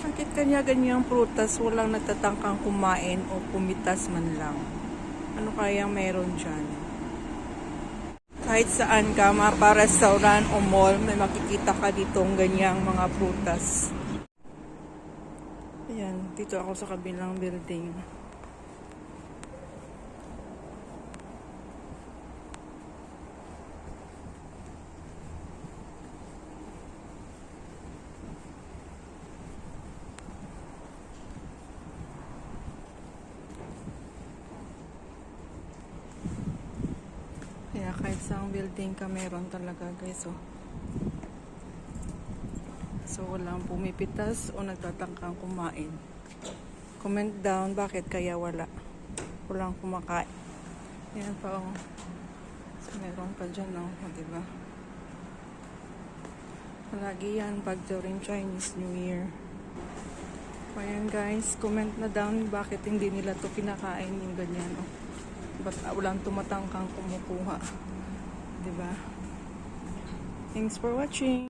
Bakit kanya ganyang prutas walang nagtatangkang kumain o pumitas man lang? Ano kayang meron dyan? Kahit saan ka, mapa restaurant o mall, may makikita ka ditong ganyang mga prutas. Ayan, dito ako sa kabilang building. Kahit sa building ka meron talaga guys oh. So walang pumipitas o nagtatangkang kumain. Comment down bakit kaya wala. Walang kumakain. Yan pa oh. So meron pa dyan oh, oh diba? Palagi yan pag during Chinese New Year. Ayan guys, comment na down bakit hindi nila to kinakain yung ganyan oh. Ba't walang tumatangkang kumukuha? ba? Thanks for watching.